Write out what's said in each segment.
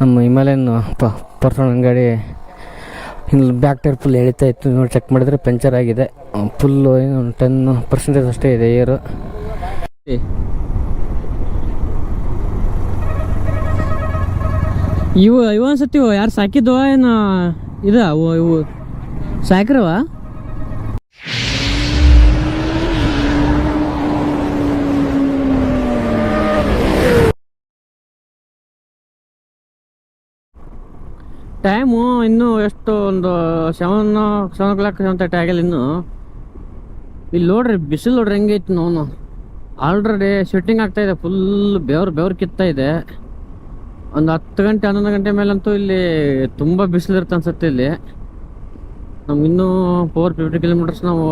ನಮ್ಮ ಹಿಮಾಲಯನ್ ಪ ಪರ್ಸನಲ್ ಅಂಗಡಿ ಇಲ್ಲಿ ಬ್ಯಾಕ್ ಟೈರ್ ಫುಲ್ ಎಳಿತಾ ಇತ್ತು. ನೋಡಿ ಚೆಕ್ ಮಾಡಿದ್ರೆ ಪಂಚರ್ ಆಗಿದೆ. ಫುಲ್ಲು ಏನು ಟೆನ್ ಪರ್ಸೆಂಟೇಜ್ ಅಷ್ಟೇ ಇದೆ ಏರು. ಇವು ಇವು ಅನ್ಸತ್ತಿವು ಯಾರು ಸಾಕಿದ್ವ ಏನು ಇದು ಇವು ಸಾಕ್ರವ? ಟೈಮು ಇನ್ನೂ ಎಷ್ಟು ಒಂದು seven seven o'clock seven thirty ಆಗಿಲ್ಲ ಇನ್ನು. ಇಲ್ಲಿ ನೋಡ್ರಿ, ಬಿಸಿಲು ನೋಡ್ರಿ ಹೆಂಗೈತಿ ನೋನು ಆಲ್ರೆಡಿ ಶೂಟಿಂಗ್ ಆಗ್ತಾ ಇದೆ ಫುಲ್ ಬೆವ್ರು ಬೆವ್ರು ಕಿತ್ತಾ ಇದೆ. ಒಂದು ಹತ್ತು ಗಂಟೆ, ಹನ್ನೊಂದು ಗಂಟೆ ಮೇಲಂತೂ ಇಲ್ಲಿ ತುಂಬ ಬಿಸಿಲು ಇರುತ್ತೆ ಅನ್ಸುತ್ತೆ ಇಲ್ಲಿ. ನಮ್ಗೆ ಇನ್ನೂ ಫೋರ್ ಫಿಫ್ಟಿ ಕಿಲೋಮೀಟರ್ಸ್ ನಾವು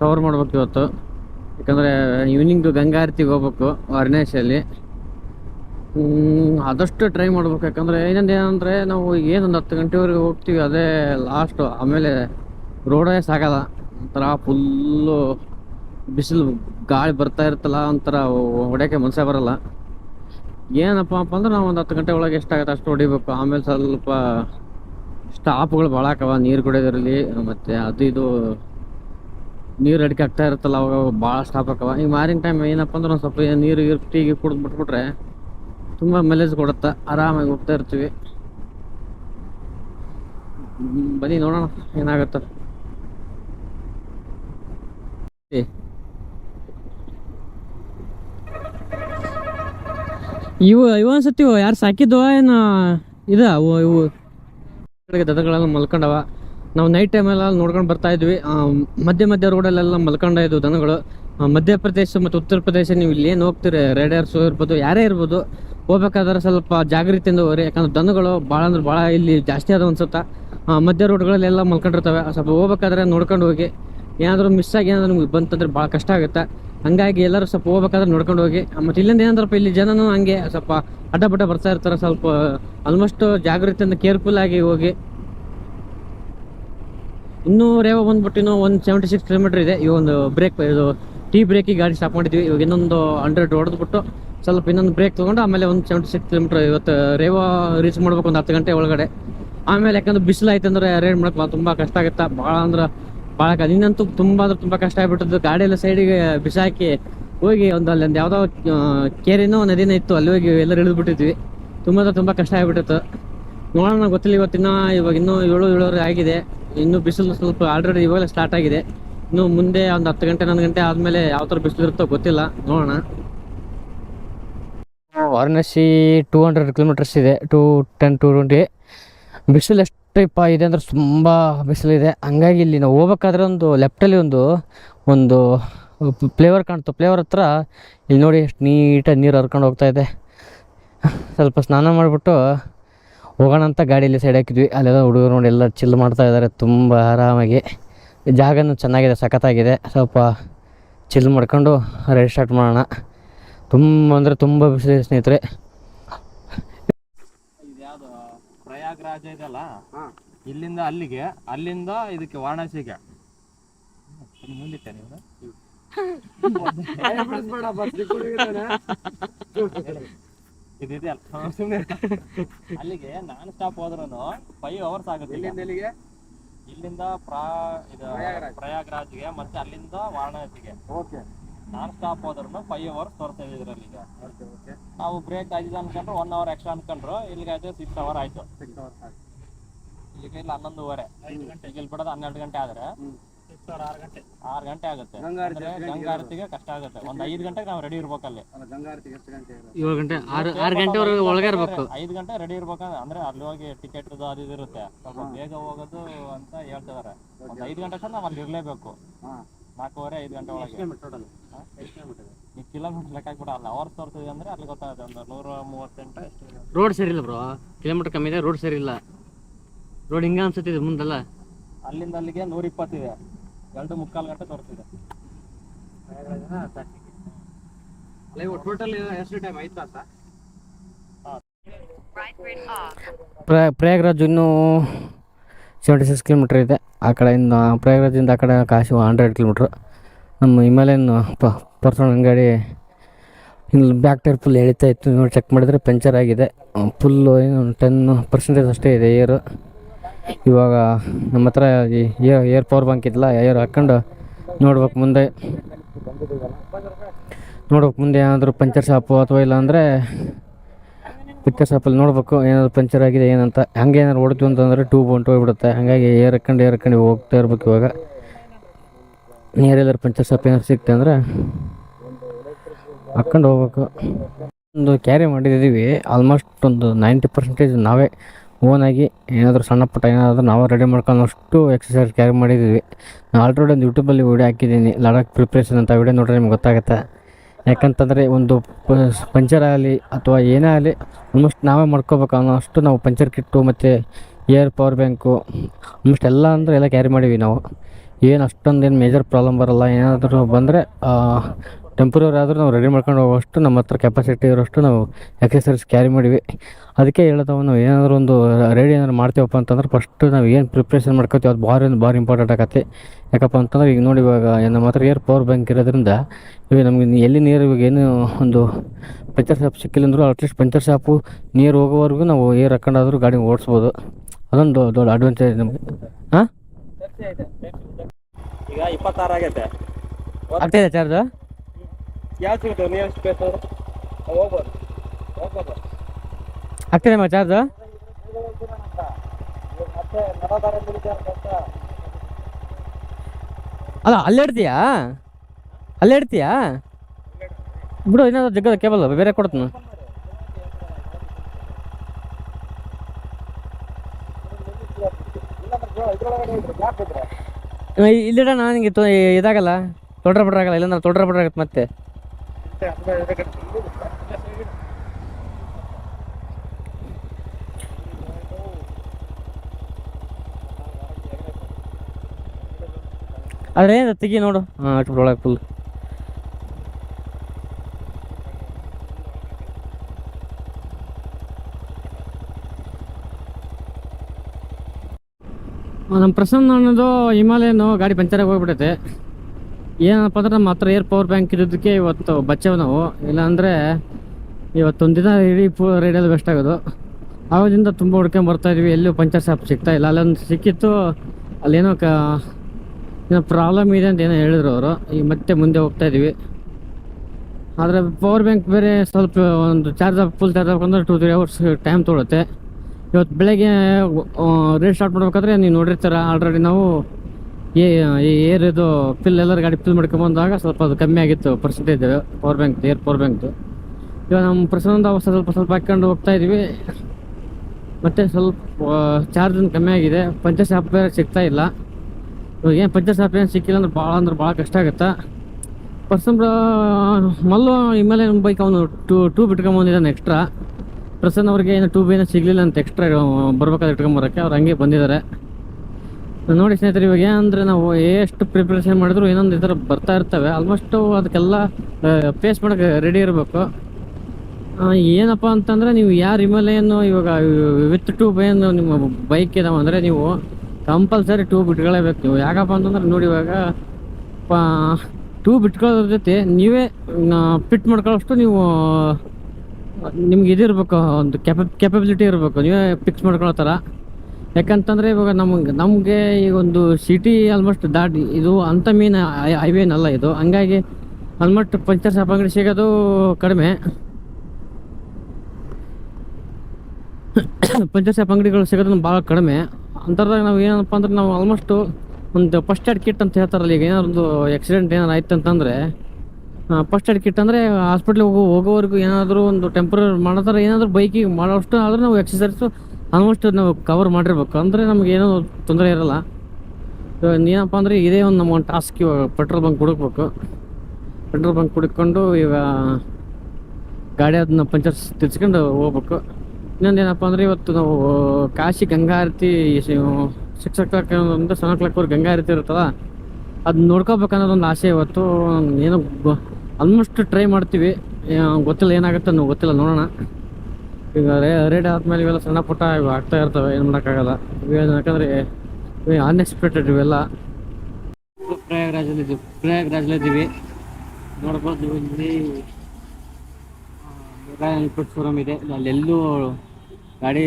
ಕವರ್ ಮಾಡ್ಬೇಕು ಇವತ್ತು. ಯಾಕಂದರೆ ಗಂಗಾ ಆರತಿಗೆ ಹೋಗ್ಬೇಕು ವಾರಣಾಸಿಯಲ್ಲಿ ಆದಷ್ಟು ಟ್ರೈ ಮಾಡ್ಬೇಕು. ಯಾಕಂದರೆ ಇನ್ನೊಂದು ಏನಂದರೆ ನಾವು ಏನೊಂದು ಹತ್ತು ಗಂಟೆವರೆಗೆ ಹೋಗ್ತೀವಿ, ಅದೇ ಲಾಸ್ಟು ಆಮೇಲೆ ರೋಡೇ ಸಾಗಲ್ಲ. ಒಂಥರ ಫುಲ್ಲು ಬಿಸಿಲು, ಗಾಳಿ ಬರ್ತಾ ಇರ್ತಲ್ಲ ಒಂಥರ ಹೊಡ್ಯೋಕ್ಕೆ ಮನಸ್ಸೇ ಬರಲ್ಲ. ಏನಪ್ಪ ಅಂದ್ರೆ ನಾವು ಒಂದು ಹತ್ತು ಗಂಟೆ ಒಳಗೆ ಎಷ್ಟಾಗುತ್ತೆ ಅಷ್ಟು ಹೊಡಿಬೇಕು. ಆಮೇಲೆ ಸ್ವಲ್ಪ ಸ್ಟಾಪ್ಗಳು ಭಾಳ ಹಾಕವ ನೀರು ಕುಡಿಯೋದ್ರಲ್ಲಿ, ಮತ್ತು ಅದು ಇದು ನೀರು ಅಡಿಕೆ ಆಗ್ತಾ ಇರುತ್ತಲ್ಲ, ಅವಾಗ ಭಾಳ ಸ್ಟಾಪ್ ಹಾಕವ ಈಗ ಮಾರಿನ ಟೈಮ್ ಏನಪ್ಪ ಅಂದ್ರೆ ಒಂದು ಸ್ವಲ್ಪ ನೀರು ಗೀರು ಗೀ ಕುಡಿದು ಬಿಟ್ಬಿಟ್ರೆ ತುಂಬ ಮೈಲೇಜ್ ಕೊಡುತ್ತೆ ಆರಾಮಾಗಿ ಹೋಗ್ತಾ ಇರ್ತೀವಿ. ಬನ್ನಿ ನೋಡೋಣ ಏನಾಗುತ್ತೆ. ಇವು ಇವು ಅನ್ಸತ್ತಿ ಯಾರು ಸಾಕಿದ್ವ ಏನು ಇದ? ಅವು ಇವು. ದನಗಳೆಲ್ಲ ಮಲ್ಕೊಂಡವ. ನಾವು ನೈಟ್ ಟೈಮೆಲ್ಲ ನೋಡ್ಕೊಂಡು ಬರ್ತಾ ಇದ್ವಿ. ಮಧ್ಯ ಮಧ್ಯ ರೋಡಲ್ಲೆಲ್ಲ ಮಲ್ಕೊಂಡ ಇದ್ವು ದನಗಳು. ಮಧ್ಯಪ್ರದೇಶ ಮತ್ತು ಉತ್ತರ ಪ್ರದೇಶ ನೀವು ಇಲ್ಲಿ ಏನು ಹೋಗ್ತೀರಿ? ರೈಡರ್ಸು ಇರ್ಬೋದು, ಯಾರೇ ಇರ್ಬೋದು. ಹೋಗ್ಬೇಕಾದ್ರೆ ಸ್ವಲ್ಪ ಜಾಗೃತಿಯಿಂದ ಹೋಗ್ರಿ. ಯಾಕಂದ್ರೆ ದನಗಳು ಭಾಳ ಅಂದ್ರೆ ಭಾಳ ಇಲ್ಲಿ ಜಾಸ್ತಿ ಆದ ಅನ್ಸುತ್ತೆ. ಮಧ್ಯ ರೋಡ್ಗಳಲ್ಲೆಲ್ಲ ಮಲ್ಕೊಂಡಿರ್ತವೆ. ಸ್ವಲ್ಪ ಹೋಗ್ಬೇಕಾದ್ರೆ ನೋಡ್ಕೊಂಡು ಹೋಗಿ. ಏನಾದರೂ ಮಿಸ್ ಆಗಿ ಏನಾದ್ರು ನಿಮ್ಗೆ ಬಂತಂದ್ರೆ ಭಾಳ ಕಷ್ಟ ಆಗುತ್ತೆ. ಹಂಗಾಗಿ ಎಲ್ಲರೂ ಸ್ವಲ್ಪ ಹೋಗ್ಬೇಕಾದ್ರೆ ನೋಡ್ಕೊಂಡು ಹೋಗಿ. ಮತ್ತು ಇಲ್ಲಿಂದ ಏನಂದ್ರಪ್ಪ, ಇಲ್ಲಿ ಜನನೂ ಹಂಗೆ ಸ್ವಲ್ಪ ಅಡ್ಡ ಬಡ್ಡ ಬರ್ತಾ ಇರ್ತಾರೆ. ಸ್ವಲ್ಪ ಆಲ್ಮೋಸ್ಟ್ ಜಾಗೃತಿಯಿಂದ ಕೇರ್ಫುಲ್ ಆಗಿ ಹೋಗಿ. ಇನ್ನೂ ರೇವ ಬಂದ್ಬಿಟ್ಟು ಇನ್ನೂ ಒಂದು ಸೆವೆಂಟಿ ಸಿಕ್ಸ್ ಕಿಲೋಮೀಟರ್ ಇದೆ. ಈ ಒಂದು ಬ್ರೇಕ್ ಇದು ಟೀ ಬ್ರೇಕಿಗೆ ಗಾಡಿ ಸ್ಟಾಪ್ ಮಾಡಿದ್ವಿ. ಇವಾಗ ಇನ್ನೊಂದು ಹಂಡ್ರೆಡ್ ಹೊಡೆದ್ಬಿಟ್ಟು ಸ್ವಲ್ಪ ಇನ್ನೊಂದು ಬ್ರೇಕ್ ತೊಗೊಂಡು ಆಮೇಲೆ ಒಂದು ಸೆವೆಂಟಿ ಸಿಕ್ಸ್ ಕಿಲೋಮೀಟರ್ ಇವತ್ತು ರೇವಾ ರೀಚ್ ಮಾಡ್ಬೇಕು ಒಂದು ಹತ್ತು ಗಂಟೆ ಒಳಗಡೆ. ಆಮೇಲೆ ಯಾಕಂದ್ರೆ ಬಿಸಿಲು ಆಯ್ತು ಅಂದ್ರೆ ರೈಡ್ ಮಾಡಕ್ಕೆ ತುಂಬ ಕಷ್ಟ ಆಗುತ್ತೆ? ಭಾಳ ಅಂದ್ರೆ ಭಾಳ ಇನ್ನಂತೂ ತುಂಬ ಅಂದ್ರೆ ತುಂಬ ಕಷ್ಟ ಆಗಿಬಿಟ್ಟದ್ದು. ಗಾಡಿ ಎಲ್ಲ ಸೈಡಿಗೆ ಬಿಸಾಕಿ ಹೋಗಿ ಒಂದು ಅಲ್ಲಿ ಒಂದು ಯಾವುದೋ ಕೇರಿನೋ ಕೆರೆನೋ ನದಿನೋ ಇತ್ತು, ಅಲ್ಲಿ ಹೋಗಿ ಎಲ್ಲರೂ ಇಳಿದ್ಬಿಟ್ಟಿದ್ವಿ. ತುಂಬ ಅಂದ್ರೆ ತುಂಬ ಕಷ್ಟ ಆಗಿಬಿಟ್ಟಿತ್ತು. ನೋಡೋಣ ಗೊತ್ತಿಲ್ಲ ಇವತ್ತಿನ ಇವಾಗ ಇನ್ನೂ ಏಳು, ಏಳುವರೆ ಆಗಿದೆ. ಇನ್ನೂ ಬಿಸಿಲು ಸ್ವಲ್ಪ ಆಲ್ರೆಡಿ ಇವಾಗಲೇ ಸ್ಟಾರ್ಟ್ ಆಗಿದೆ. ಇನ್ನು ಮುಂದೆ ಒಂದು ಹತ್ತು ಗಂಟೆ, ಹನ್ನೊಂದು ಗಂಟೆ ಆದಮೇಲೆ ಯಾವ ಥರ ಬಿಸಿಲು ಇರುತ್ತೋ ಗೊತ್ತಿಲ್ಲ. ನೋಡೋಣ. ವಾರಣಾಸಿ ಟೂ ಹಂಡ್ರೆಡ್ ಕಿಲೋಮೀಟರ್ಸ್ ಇದೆ ಟೂ ಟೆನ್ ಟು ಟ್ವೆಂಟಿ ಬಿಸಿಲು ಎಷ್ಟಪ್ಪ ಇದೆ ಅಂದರೆ ತುಂಬ ಬಿಸಿಲಿದೆ ಹಂಗಾಗಿ ಇಲ್ಲಿ ನಾವು ಹೋಗ್ಬೇಕಾದ್ರೆ ಒಂದು ಲೆಫ್ಟಲ್ಲಿ ಒಂದು ಒಂದು ಫ್ಲೇವರ್ ಕಾಣ್ತು. ಫ್ಲೇವರ್ ಹತ್ರ ಇಲ್ಲಿ ನೋಡಿ ಎಷ್ಟು ನೀಟಾಗಿ ನೀರು ಹರ್ಕೊಂಡು ಹೋಗ್ತಾ ಇದೆ. ಸ್ವಲ್ಪ ಸ್ನಾನ ಮಾಡಿಬಿಟ್ಟು ಹೋಗೋಣ ಅಂತ ಗಾಡಿಯಲ್ಲಿ ಸೈಡ್ ಹಾಕಿದ್ವಿ. ಅಲ್ಲೆಲ್ಲ ಹುಡುಗರು ನೋಡಿ ಎಲ್ಲ ಚಿಲ್ ಮಾಡ್ತಾ ಇದ್ದಾರೆ, ತುಂಬ ಆರಾಮಾಗಿ. ಜಾಗನೂ ಚೆನ್ನಾಗಿದೆ, ಸಖತ್ತಾಗಿದೆ. ಸ್ವಲ್ಪ ಚಿಲ್ ಮಾಡ್ಕೊಂಡು ರೈಡ್ ಸ್ಟಾರ್ಟ್ ಮಾಡೋಣ. ತುಂಬ ಅಂದರೆ ತುಂಬ ಬಿಸಿಲಿದೆ ಸ್ನೇಹಿತರೆ. ಇದ್ಯಾವುದು ಪ್ರಯಾಗ್ರಾಜ ಇದೆಯಲ್ಲ? ಇಲ್ಲಿಂದ ಅಲ್ಲಿಗೆ ಅಲ್ಲಿಂದ ಇದಕ್ಕೆ ವಾರಣಾಸಿಗೆ. ಮುಂದಿಟ್ಟೆ ನೀವು. ಸುಮ್ಮನೆ ಅಲ್ಲಿಗೆ ನಾನ್ ಸ್ಟಾಪ್ ಹೋದ್ರೂ ಫೈವ್ ಅವರ್ಸ್ ಆಗುತ್ತೆ ಇಲ್ಲಿಗೆ? ಇಲ್ಲಿಂದ ಪ್ರಾ ಇದು ಪ್ರಯಾಗ್ರಾಜ್ಗೆ ಮತ್ತೆ ಅಲ್ಲಿಂದ ವಾರಣಾಸಿಗೆ. ನಾನ್ ಸ್ಟಾಪ್ ಹೋದ್ರೂ ಫೈವ್ ಅವರ್ಸ್ ತೋರ್ತಾ ಇದ್ರಲ್ಲಿ ಈಗ. ನಾವು ಬ್ರೇಕ್ ಆಗಿದೆ ಅನ್ಕೊಂಡ್ರು ಒನ್ ಅವರ್ ಎಕ್ಸ್ಟ್ರಾ ಅನ್ಕೊಂಡ್ರು ಇಲ್ಲಿಗೆ ಆಯ್ತು. ಸಿಕ್ಸ್ ಅವರ್ ಆಯ್ತು. ಈಗ ಇಲ್ಲಿ ಹನ್ನೊಂದುವರೆ. ಈಗ ಇಲ್ಲಿ ಬಿಡೋದು ಹನ್ನೆರಡು ಗಂಟೆ ಆದ್ರೆ ಆರ್ ಗಂಟೆ. ಆಗುತ್ತೆ. ಅಂದ್ರೆ ಗಂಗಾರತಿಗೆ ಕಷ್ಟ ಆಗುತ್ತೆ. ಒಂದ್ ಐದು ಗಂಟೆಗೆ ನಾವು ರೆಡಿ ಇರ್ಬೇಕಲ್ಲಿ ಏಳು ಗಂಟೆ ಆರು ಆರು ಗಂಟೆವರೆಗೆ ಒಳಗೆ ಇರಬೇಕು. ಐದು ಗಂಟೆ ರೆಡಿ ಇರ್ಬೇಕಂದ್ರೆ ಅಂದ್ರೆ ಅಲ್ಲಿ ಹೋಗಿ ಟಿಕೆಟ್ ಅದು ಇದು ಇರುತ್ತೆ. ಸ್ವಲ್ಪ ಬೇಗ ಹೋಗೋದು ಅಂತ ಹೇಳ್ತಿದಾರೆ. ಒಂದ್ ಐದು ಗಂಟೆ ನಾವು ಅಲ್ಲಿ ಇರ್ಲೇಬೇಕು. ನಾಲ್ಕೂವರೆ ಐದು ಗಂಟೆ ಒಳಗೆ. ನೀವು ಈ ಕಿಲೋಮೀಟರ್ ಲೆಕ್ಕ ಹಾಕ್ಬಿಟ್ಟು ಅಲ್ಲಿ. ಅವರ್ಸ್ ತೋರಿಸಿದೆ ಅಂದ್ರೆ ಅಲ್ಲಿ ಗೊತ್ತಾಗುತ್ತೆ. ಒಂದು ನೂರ ಮೂವತ್ತೆಂಟು ರೋಡ್ ಸರಿ ಇಲ್ಲ ಬ್ರೋ ಕಿಲೋಮೀಟರ್ ಕಮ್ಮಿ ಇದೆ ರೋಡ್ ಸರಿ ಇಲ್ಲ. ರೋಡ್ ಹಿಂಗ ಅನ್ಸುತ್ತಿದೆ ಮುಂದಲ್ಲ. ಅಲ್ಲಿಂದ ಅಲ್ಲಿಗೆ ನೂರ ಇಪ್ಪತ್ತಿದೆ ಎರಡು ಮುಕ್ಕಾಲು ಗಂಟೆ ತೋರಿಸಿದೆ. ಟೋಟಲ್ ಎಷ್ಟು ಟೈಮ್ ಆಯ್ತಾ ಪ್ರಯ ಪ್ರಯಾಗ್ರಾಜ್ ಇನ್ನೂ ಸೆವೆಂಟಿ ಸಿಕ್ಸ್ ಕಿಲೋಮೀಟ್ರ್ ಇದೆ. ಆ ಕಡೆಯಿಂದ ಪ್ರಯಾಗ್ರಾಜಿಂದ ಆ ಕಡೆ ಕಾಶಿ ಹಂಡ್ರೆಡ್ ಕಿಲೋಮೀಟ್ರ್ ನಮ್ಮ ಹಿಮಾಲಯನ್, ಪ, ಪರ್ಸನಲ್ ಗಾಡಿ ಇಲ್ಲಿ ಬ್ಯಾಕ್ ಟೈರ್ ಫುಲ್ ಎಳಿತಾ ಇತ್ತು. ನೋಡಿ ಚೆಕ್ ಮಾಡಿದ್ರೆ ಪಂಚರ್ ಆಗಿದೆ. ಫುಲ್ಲು ಏನು ಟೆನ್ ಪರ್ಸೆಂಟೇಜ್ ಅಷ್ಟೇ ಇದೆ ಏರು. ಇವಾಗ ನಮ್ಮ ಹತ್ರ ಏರ್ ಪವರ್ ಬ್ಯಾಂಕ್ ಇದ್ದಿಲ್ಲ ಏರ್ ಹಾಕ್ಕೊಂಡು ನೋಡ್ಬೇಕು ಮುಂದೆ. ನೋಡ್ಬೇಕು ಮುಂದೆ ಏನಾದರೂ ಪಂಚರ್ ಶಾಪು ಅಥವಾ ಇಲ್ಲ ನೋಡಬೇಕು ಶಾಪಲ್ಲಿ ನೋಡ್ಬೇಕು ಏನಾದ್ರು ಪಂಚರ್ ಆಗಿದೆ ಏನಂತ. ಹಂಗೆ ಏನಾದ್ರು ಹೊಡ್ತು ಅಂತಂದರೆ ಟ್ಯೂಬ್ ಹೊಂಟು ಹೋಗ್ಬಿಡುತ್ತೆ. ಹಾಗಾಗಿ ಏರ್ ಹಾಕೊಂಡು ಏರ್ ಹಾಕೊಂಡು ಹೋಗ್ತಾ ಇರ್ಬೇಕು ಇವಾಗ. ನೀರೆಲ್ಲರೂ ಪಂಚರ್ ಶಾಪ್ ಏನಾದ್ರು ಸಿಕ್ತೆ ಅಂದರೆ ಹಾಕ್ಕೊಂಡು ಹೋಗ್ಬೇಕು. ಒಂದು ಕ್ಯಾರಿ ಮಾಡಿದ್ದೀವಿ ಆಲ್ಮೋಸ್ಟ್ ಒಂದು ನೈಂಟಿ ಪರ್ಸೆಂಟೇಜ್ ನಾವೇ ಓನಾಗಿ ಏನಾದರೂ ಸಣ್ಣ ಪುಟ್ಟ ಏನಾದರೂ ನಾವೇ ರೆಡಿ ಮಾಡ್ಕೊಂಡು ಅಷ್ಟು ಎಕ್ಸಸೈಸ್ ಕ್ಯಾರಿ ಮಾಡಿದ್ದೀವಿ. ನಾನು ಆಲ್ರೆಡಿ ಒಂದು ಯೂಟ್ಯೂಬಲ್ಲಿ ವೀಡಿಯೋ ಹಾಕಿದ್ದೀನಿ. ಲಡಾಖ್ ಪ್ರಿಪ್ರೇಷನ್ ಅಂತ ವೀಡಿಯೋ ನೋಡಿದ್ರೆ ನಿಮ್ಗೆ ಗೊತ್ತಾಗುತ್ತೆ. ಯಾಕಂತಂದರೆ ಒಂದು ಪಂಚರ್ ಆಗಲಿ ಅಥವಾ ಏನೇ ಆಗಲಿ ಆಲ್ಮೋಸ್ಟ್ ನಾವೇ ಮಾಡ್ಕೋಬೇಕು. ಅನ್ನೋ ಅಷ್ಟು ನಾವು ಪಂಚರ್ ಕಿಟ್ಟು ಮತ್ತು ಏರ್ ಪವರ್ ಬ್ಯಾಂಕು ಆಲ್ಮೋಸ್ಟ್ ಎಲ್ಲ ಅಂದರೆ ಎಲ್ಲ ಕ್ಯಾರಿ ಮಾಡೀವಿ ನಾವು. ಏನು ಅಷ್ಟೊಂದು ಏನು ಮೇಜರ್ ಪ್ರಾಬ್ಲಮ್ ಬರಲ್ಲ. ಏನಾದರೂ ಬಂದರೆ ಟೆಂಪ್ರವರಿ ಆದರೂ ನಾವು ರೆಡಿ ಮಾಡ್ಕೊಂಡು ಹೋಗೋಷ್ಟು ನಮ್ಮ ಹತ್ರ ಕೆಪಾಸಿಟಿ ಇರೋಷ್ಟು ನಾವು ಎಕ್ಸಸರೀಸ್ ಕ್ಯಾರಿ ಮಾಡಿವಿ. ಅದಕ್ಕೆ ಹೇಳೋದವ ನಾವು ಏನಾದರೂ ಒಂದು ರೆಡಿ ಏನಾದ್ರು ಮಾಡ್ತೀವಪ್ಪ ಅಂತಂದ್ರೆ ಫಸ್ಟು ನಾವು ಏನು ಪ್ರಿಪ್ರೇಷನ್ ಮಾಡ್ಕೋತೀವಿ ಅದು ಭಾರಿ ಒಂದು ಭಾರಿ ಇಂಪಾರ್ಟೆಂಟ್ ಆಗತ್ತೆ. ಯಾಕಪ್ಪ ಅಂತಂದ್ರೆ ಈಗ ನೋಡಿ ಇವಾಗ ನಮ್ಮ ಹತ್ರ ಏರ್ ಪವರ್ ಬ್ಯಾಂಕ್ ಇರೋದ್ರಿಂದ ಇವಾಗ ನಮಗೆ ಎಲ್ಲಿ ನೀರು ಇವಾಗ ಏನು ಒಂದು ಪಂಚರ್ ಶಾಪ್ ಸಿಕ್ಕಿಲ್ಲ ಅಂದರೂ ಅಟ್ಲೀಸ್ಟ್ ಪಂಚರ್ ಶಾಪು ನೀರು ಹೋಗೋವರೆಗೂ ನಾವು ಏರ್ ಹಾಕೊಂಡಾದ್ರೂ ಗಾಡಿ ಓಡಿಸ್ಬೋದು. ಅದೊಂದು ದೊಡ್ಡ ಅಡ್ವಾಂಟೇಜ್ ನಮಗೆ. ಹಾಂ ಈಗ ಇಪ್ಪತ್ತಾರು ಆಗೈತೆ. ಆಗ್ತಾಯಿದೆ ಚಾರ್ಜ್ ಯಾವ ಸಿಗುತ್ತೆ? ನಿಯರ್ ಸ್ಪೇಸ್ ಹೋಗ್ಬೋದು. ಚಾರ್ಜ್ ಅಲ್ಲ, ಅಲ್ಲೇ ಇಡ್ತೀಯಾ? ಅಲ್ಲೇ ಇಡ್ತೀಯಾ? ಬಿಡು ಏನಾದ್ರು ಜಗ್ಗದ ಕೇಬಲ್ ಬೇರೆ ಕೊಡ್ತೀನಿ. ಇಲ್ಲಿಡ ನಾನು ನಿಮಗೆ ಇದಾಗಲ್ಲ. ತೊಡ್ರ ಬಿಡ್ರಾಗಲ್ಲ, ಇಲ್ಲಾಂದ್ರೆ ತೊಡ್ರ ಬಿಡ್ರಾಗತ್ತೆ ಮತ್ತೆ. ಆದ್ರೆ ತೆಗಿ ನೋಡು. ಹಾಂ ಅಷ್ಟು ಒಳಗೆ ಫುಲ್ ನಮ್ಮ ಪ್ರಸನ್ನ ಅನ್ನೋದು ಹಿಮಾಲಯನು ಗಾಡಿ ಪಂಚರಾಗಿ ಹೋಗ್ಬಿಟ್ಟೈತೆ ಏನಪ್ಪ ಅಂದ್ರೆ ನಮ್ಮ ಹತ್ರ ಏರ್ ಪವರ್ ಬ್ಯಾಂಕ್ ಇರೋದಕ್ಕೆ ಇವತ್ತು ಬಚ್ಚೇವು ನಾವು. ಇಲ್ಲಾಂದರೆ ಇವತ್ತೊಂದು ದಿನ ಇಡೀ ಪೂ ರೈಡಲ್ಲಿ ವೆಸ್ಟ್ ಆಗೋದು. ಆವಾಗಿಂದ ತುಂಬ ಹುಡ್ಕೊಂಡು ಬರ್ತಾ ಇದೀವಿ. ಎಲ್ಲೂ ಪಂಚರ್ ಶಾಪ್ ಸಿಗ್ತಾ ಇಲ್ಲ. ಅಲ್ಲೊಂದು ಸಿಕ್ಕಿತ್ತು. ಅಲ್ಲೇನೋ ಕ ಏನೋ ಪ್ರಾಬ್ಲಮ್ ಇದೆ ಅಂತ ಏನೋ ಹೇಳಿದ್ರು ಅವರು. ಈಗ ಮತ್ತೆ ಮುಂದೆ ಹೋಗ್ತಾ ಇದೀವಿ. ಆದರೆ ಪವರ್ ಬ್ಯಾಂಕ್ ಬೇರೆ ಸ್ವಲ್ಪ ಒಂದು ಚಾರ್ಜ್ ಫುಲ್ ಚಾರ್ಜ್ ಹಾಕೊಂಡ್ರೆ ಟೂ ತ್ರೀ ಅವರ್ಸ್ ಟೈಮ್ ತೊಗೊಳುತ್ತೆ. ಇವತ್ತು ಬೆಳಗ್ಗೆ ರೇಟ್ ಸ್ಟಾರ್ಟ್ ಮಾಡ್ಬೇಕಾದ್ರೆ ನೀವು ನೋಡಿರ್ತೀರ. ಆಲ್ರೆಡಿ ನಾವು ಏ ಏರ್ ಇದು ಫಿಲ್ ಎಲ್ಲರ ಗಾಡಿ ಫಿಲ್ ಮಾಡ್ಕೊಂಬಂದಾಗ ಸ್ವಲ್ಪ ಅದು ಕಮ್ಮಿ ಆಗಿತ್ತು percentage power bank air power ಬ್ಯಾಂಕ್ದು ಇವಾಗ ನಮ್ಮ ಪ್ರಸನ್ನದ ಅವಸ್ಥೆ ಸ್ವಲ್ಪ ಸ್ವಲ್ಪ ಹಾಕ್ಕೊಂಡು ಹೋಗ್ತಾ ಇದೀವಿ. ಮತ್ತೆ ಸ್ವಲ್ಪ ಚಾರ್ಜ್ ಕಮ್ಮಿ ಆಗಿದೆ. ಪಂಚರ್ ಶಾಪ್ ಬೇರೆ ಸಿಗ್ತಾ ಇಲ್ಲ. ಇವಾಗ ಏನು ಪಂಚರ್ ಶಾಪ್ ಏನು ಸಿಕ್ಕಿಲ್ಲ ಅಂದ್ರೆ ಭಾಳ ಅಂದ್ರೆ ಭಾಳ ಕಷ್ಟ ಆಗುತ್ತೆ? ಪರ್ಸನ್ ಮಲ್ಲು ಇಮೇಲೆ ಬೈಕ್ ಅವನು ಟೂ ಟೂ ಬಿಟ್ಕೊಂಬಂದಿದ್ದಾನೆ ಎಕ್ಸ್ಟ್ರಾ ಪ್ರಸನ್ನ ಅವ್ರಿಗೆ ಏನು ಬಿ ಏನೋ ಸಿಗಲಿಲ್ಲ ಅಂತ ಎಕ್ಸ್ಟ್ರಾ ಬರ್ಬೇಕಾದ್ರೆ ಇಟ್ಕೊಂಬರಕ್ಕೆ. ಅವ್ರು ಹಂಗೆ ಬಂದಿದ್ದಾರೆ. ನೋಡಿ ಸ್ನೇಹಿತರೆ, ಇವಾಗ ಏನಂದ್ರೆ ನಾವು ಎಷ್ಟು ಪ್ರಿಪ್ರೇಷನ್ ಮಾಡಿದ್ರು ಏನೊಂದು ಥರ ಬರ್ತಾ ಇರ್ತವೆ. ಆಲ್ಮೋಸ್ಟ್ ಅದಕ್ಕೆಲ್ಲ ಫೇಸ್ ಮಾಡೋಕ್ಕೆ ರೆಡಿ ಇರಬೇಕು. ಏನಪ್ಪ ಅಂತಂದರೆ ನೀವು ಯಾರು ಹಿಮಾಲಯನ್ನು ಇವಾಗ ವಿತ್ ಟ್ಯೂಬ್ ಏನು ನಿಮ್ಮ ಬೈಕ್ ಇದಾವೆ ಅಂದರೆ ನೀವು ಕಂಪಲ್ಸರಿ ಟ್ಯೂಬ್ ಇಟ್ಕೊಳ್ಳೇಬೇಕು ನೀವು. ಯಾಕಪ್ಪ ಅಂತಂದ್ರೆ ನೋಡಿ ಇವಾಗ ಟೂ ಟ್ಯೂಬ್ ಇಟ್ಕೊಳ್ಳೋದ್ರ ಜೊತೆ ನೀವೇ ಫಿಟ್ ಮಾಡ್ಕೊಳ್ಳೋಷ್ಟು ನೀವು, ನಿಮ್ಗೆ ಇದಿರಬೇಕು, ಒಂದು ಕೆಪ ಕೆಪಬಿಲಿಟಿ ಇರಬೇಕು. ನೀವೇ ಫಿಕ್ಸ್ ಮಾಡ್ಕೊಳ್ಳೋ ಥರ. ಯಾಕಂತಂದರೆ ಇವಾಗ ನಮಗೆ ನಮಗೆ ಈಗ ಒಂದು ಸಿಟಿ ಆಲ್ಮೋಸ್ಟ್ ದಾಟಿ, ಇದು ಅಂತ ಮೀನ್ ಹೈವೇನಲ್ಲ ಇದು. ಹಂಗಾಗಿ ಆಲ್ಮೋಸ್ಟ್ ಪಂಚರ್ ಶಾಪ್ ಅಂಗಡಿ ಸಿಗೋದು ಕಡಿಮೆ. ಪಂಚರ್ ಶಾಪ್ ಅಂಗಡಿಗಳು ಸಿಗೋದು ಭಾಳ ಕಡಿಮೆ. ಅಂತರ್ದಾಗ ನಾವು ಏನಪ್ಪ ಅಂದ್ರೆ ನಾವು ಆಲ್ಮೋಸ್ಟು ಒಂದು ಫಸ್ಟ್ ಏಡ್ ಕಿಟ್ ಅಂತ ಹೇಳ್ತಾರಲ್ಲ ಈಗ ಏನಾದ್ರು ಒಂದು ಆಕ್ಸಿಡೆಂಟ್ ಏನಾರು ಆಯ್ತು ಅಂತಂದರೆ ಫಸ್ಟ್ ಏಡ್ ಕಿಟ್ ಅಂದರೆ ಹಾಸ್ಪಿಟ್ಲಿಗೆ ಹೋಗೋ, ಹೋಗೋವರೆಗೂ ಏನಾದರೂ ಒಂದು ಟೆಂಪ್ರರಿ ಮಾಡೋ ಥರ ಏನಾದರೂ ಬೈಕಿಗೆ ಮಾಡೋಷ್ಟು ಆದರೂ ನಾವು ಎಕ್ಸಸೈಸು ಆಲ್ಮೋಸ್ಟ್ ನಾವು ಕವರ್ ಮಾಡಿರ್ಬೇಕು. ಅಂದರೆ ನಮ್ಗೆ ಏನೂ ತೊಂದರೆ ಇರಲ್ಲ. ಇವಾಗ ಏನಪ್ಪ ಅಂದರೆ ಇದೇ ಒಂದು ನಮ್ಮ ಒಂದು ಟಾಸ್ಕ್ ಇವಾಗ ಪೆಟ್ರೋಲ್ ಬಂಕ್ ಹುಡುಕ್ಬೇಕು. ಪೆಟ್ರೋಲ್ ಬಂಕ್ ಹುಡುಕೊಂಡು ಈಗ ಗಾಡಿ ಅದನ್ನ ಪಂಚರ್ ತಿರ್ಸ್ಕೊಂಡು ಹೋಗ್ಬೇಕು. ಇನ್ನೊಂದು ಏನಪ್ಪ ಅಂದರೆ ಇವತ್ತು ನಾವು Kashi Ganga Aarti six o'clock ಒಂದು ಸೆವೆನ್ ಓ ಕ್ಲಾಕ್ವರೆಗೆ ಗಂಗಾ ಆರತಿ ಇರುತ್ತಲ್ಲ, ಅದು ನೋಡ್ಕೋಬೇಕು ಅನ್ನೋದೊಂದು ಆಸೆ ಇವತ್ತು. ಏನೋ ಆಲ್ಮೋಸ್ಟ್ ಟ್ರೈ ಮಾಡ್ತೀವಿ. ಗೊತ್ತಿಲ್ಲ ಏನಾಗುತ್ತೆ ಗೊತ್ತಿಲ್ಲ, ನೋಡೋಣ. ಈಗ ರೇ ರೇಡ್ ಆದ್ಮೇಲೆ ಇವೆಲ್ಲ ಸಣ್ಣ ಪುಟ್ಟ ಆಗ್ತಾ ಇರ್ತವೆ, ಏನು ಮಾಡೋಕ್ಕಾಗಲ್ಲ. ಯಾಕಂದ್ರೆ ಯಾಕಂದರೆ ಅನ್ಎಕ್ಸ್ಪೆಕ್ಟೆಡ್ ಇವೆಲ್ಲ. ಪ್ರಯಾಗ್ರಾಜಲ್ಲಿದ್ದೀವಿ ಪ್ರಯಾಗ್ರಾಜಲ್ಲಿದ್ದೀವಿ ನೋಡ್ಬೋದು ಇಲ್ಲಿ ರಾಯಲ್ ಎನ್ಫೀಲ್ಡ್ ಶೋರೂಮ್ ಇದೆ. ಅಲ್ಲೆಲ್ಲೂ ಗಾಡಿ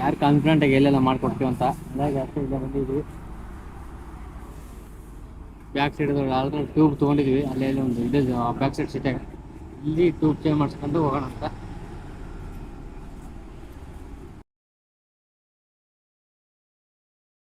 ಯಾರು ಕಾನ್ಫಿಡೆಂಟ್ ಆಗಿ ಎಲ್ಲೆಲ್ಲ ಮಾಡ್ಕೊಡ್ತೀವಿ ಅಂತ. ಹಾಗಾಗಿ ಅಷ್ಟೇ ಇಲ್ಲ ಬಂದಿದ್ದೀವಿ. ಬ್ಯಾಕ್ ಸೈಡ್ ಆಲ್ರೆಡಿ ಟ್ಯೂಬ್ ತೊಗೊಂಡಿದ್ವಿ ಅಲ್ಲೇ ಒಂದು ಇದೆ ಬ್ಯಾಕ್ ಸೈಡ್ ಸೀಟಾಗ ಇಲ್ಲಿ ಟ್ಯೂಬ್ ಚೇಂಜ್ ಮಾಡ್ಸ್ಕೊಂಡು ಹೋಗೋಣ ಅಂತ.